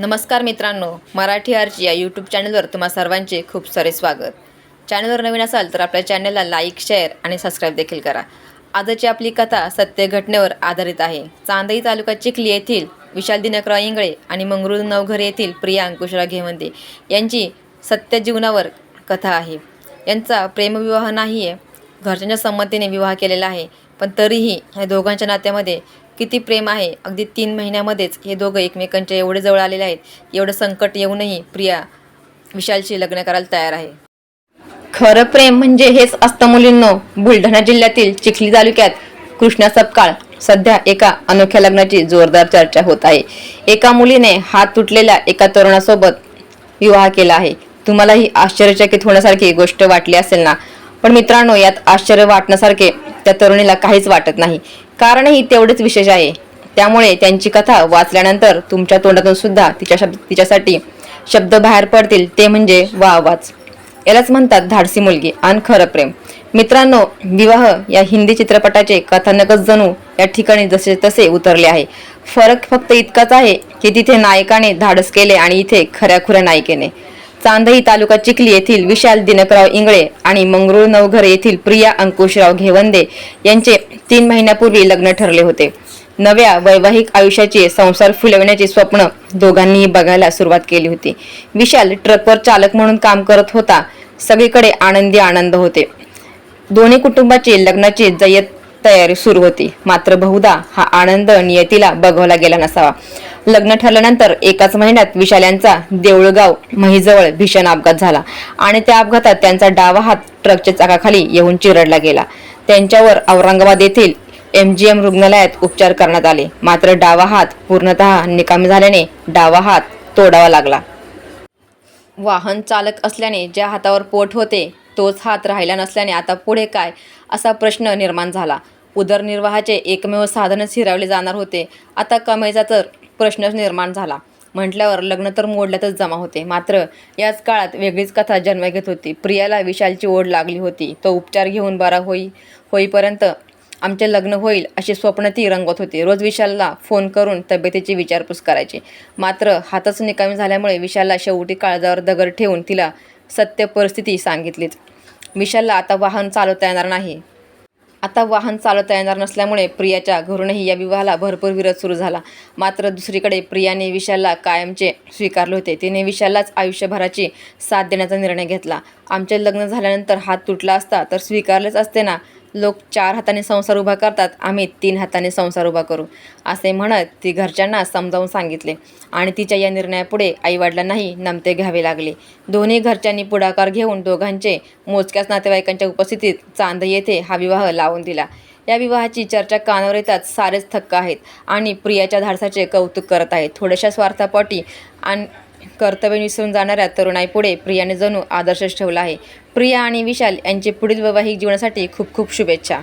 नमस्कार मित्रांनो मराठी आरची या यूट्यूब चॅनलवर तुम्हा सर्वांचे खूप सारे स्वागत. चॅनलवर नवीन असाल तर आपल्या चॅनलला लाईक शेअर आणि सबस्क्राईब देखील करा. आजची आपली कथा सत्य घटनेवर आधारित आहे. चांदई तालुका चिखली येथील विशाल दिनकराव इंगळे आणि मंगरुळ नवघर येथील प्रिया अंकुशराव घेवंदे यांची सत्य जीवनावर कथा आहे. यांचा प्रेमविवाह नाही आहे घरच्यांच्या संमतीने विवाह केलेला आहे. पण तरीही ह्या दोघांच्या नात्यामध्ये किती प्रेम आहे? अगदी तीन महिन्यामध्येच हे दोघं एकमेकांच्या एवढे जवळ आलेले आहेत. एवढं संकट येऊनही प्रिया विशालशी लग्न करायला तयार आहे. खरं प्रेम म्हणजे हेच असतं मुलींनो. बुलढाणा जिल्ह्यातील चिखली तालुक्यात कृष्णा सपकाळ सध्या एका अनोख्या लग्नाची जोरदार चर्चा होत आहे. एका मुलीने हात तुटलेल्या एका तरुणासोबत विवाह केला आहे. तुम्हालाही आश्चर्यचकित होण्यासारखी गोष्ट वाटली असेल ना? पण मित्रांनो यात आश्चर्य वाटण्यासारखे त्या तरुणीला काहीच वाटत नाही. कारणही तेवढेच विशेष आहे. त्यामुळे त्यांची कथा वाचल्यानंतर तुमच्या तोंडातून सुद्धा तिच्या शब्द तिच्यासाठी शब्द बाहेर पडतील ते म्हणजे वा वाच. यालाच म्हणतात धाडसी मुलगी आणि खरं प्रेम. मित्रांनो विवाह या हिंदी चित्रपटाचे कथानकच जणू या ठिकाणी जसे तसे उतरले आहे. फरक फक्त इतकाच आहे की तिथे नायकाने धाडस केले आणि इथे खऱ्याखुऱ्या नायिकेने. चांदई तालुका चिखली येथील विशाल दिनकराव इंगळे आणि मंगरुळ नवघर येथील प्रिया अंकुशराव घेवंदे यांचे तीन महिन्यापूर्वी लग्न ठरले होते. नव्या वैवाहिक आयुष्याचे संसार फुलवण्याचे स्वप्न दोघांनीही बघायला सुरुवात केली होती. विशाल ट्रकवर चालक म्हणून काम करत होता. सगळीकडे आनंदी आनंद होते. दोन्ही कुटुंबाचे लग्नाची जय्यत तयारी सुरू होती. मात्र बहुधा हा आनंद नियतीला बघवला गेला नसावा. लग्न ठरल्यानंतर एकाच महिन्यात विशाल यांचा देऊळगाव महिजवळ भीषण अपघात झाला आणि त्या अपघातात त्यांचा डावा हात ट्रकच्या चाकाखाली येऊन चिरडला गेला. त्यांच्यावर औरंगाबाद येथील एम जी एम रुग्णालयात उपचार करण्यात आले. मात्र डावा हात पूर्णतः निकामी झाल्याने डावा हात तोडावा लागला. वाहन चालक असल्याने ज्या हातावर पोट होते तोच हात राहिला नसल्याने आता पुढे काय असा प्रश्न निर्माण झाला. उदरनिर्वाहाचे एकमेव साधनच हिरावले जाणार होते. आता कमाईचा तर प्रश्नच निर्माण झाला. म्हटल्यावर लग्न तर मोडल्यातच जमा होते. मात्र याच काळात वेगळीच कथा जन्म घेत होती. प्रियाला विशालची ओढ लागली होती. तो उपचार घेऊन बरा होई होईपर्यंत आमचे लग्न होईल अशी स्वप्न ती रंगवत होती. रोज विशालला फोन करून तब्येतीची विचारपूस करायची. मात्र हातच निकामी झाल्यामुळे विशालला शेवटी काळजावर दगड ठेवून तिला सत्य परिस्थिती सांगितलीच. विशालला आता वाहन चालवता येणार नाही. आता वाहन चालवता येणार नसल्यामुळे प्रियाच्या घरूनही या विवाहाला भरपूर विरोध सुरू झाला. मात्र दुसरीकडे प्रियाने विशालला कायमचे स्वीकारले होते. तिने विशाललाच आयुष्यभराची साथ देण्याचा निर्णय घेतला. आमचे लग्न झाल्यानंतर हात तुटला असता तर स्वीकारलेच असते ना? लोक चार हाताने संसार उभा करतात आम्ही तीन हाताने संसार उभा करू. असे म्हणत ती घरच्यांना समजावून सांगितले. आणि तिच्या या निर्णयापुढे आईवडिलांनाही नमते घ्यावे लागले. दोन्ही घरच्यांनी पुढाकार घेऊन दोघांचे मोजक्याच नातेवाईकांच्या उपस्थितीत चांद येथे हा विवाह लावून दिला. या विवाहाची चर्चा कानावर येताच सारेच थक्क आहेत आणि प्रियाच्या धाडसाचे कौतुक करत आहेत. थोड्याशा स्वार्थापोटी आणि कर्तव्य विसरून जाणाऱ्या तरुणाईपुढे प्रियाने जणू आदर्शच ठेवला आहे. प्रिया आणि विशाल यांचे पुढील वैवाहिक जीवनासाठी खूप खूप शुभेच्छा.